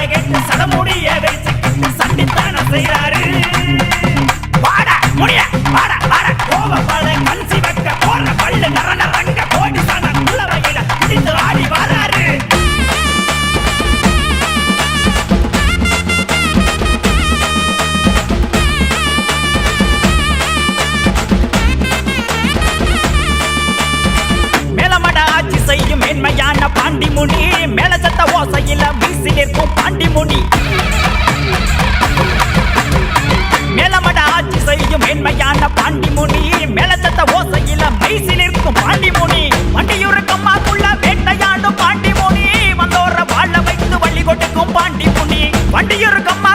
பாட கேட்டு சடமுடிய வைச்சுக்கிட்டு சண்டித்தான செய்யறாரு பாட முடிய பாட பாட கோபப்பட கண் சிவக்க போற பள்ளு நரண ரங்க கோடி சன குலவையிட பாண்டி முனி மேல பொடி மேலமட ஆட்சி செய்யும் மென்மையான பாண்டிமுனி மேலச்சத்த ஓசையில மைசில் இருக்கும் பாண்டிமுனி வண்டியூருக்கம்மாக்குள்ள வேட்டையாடும் பாண்டிமுனி வந்தோர வாழ வைத்து வழி கொடுக்கும் பாண்டிமுனி வண்டியூருக்கம்மா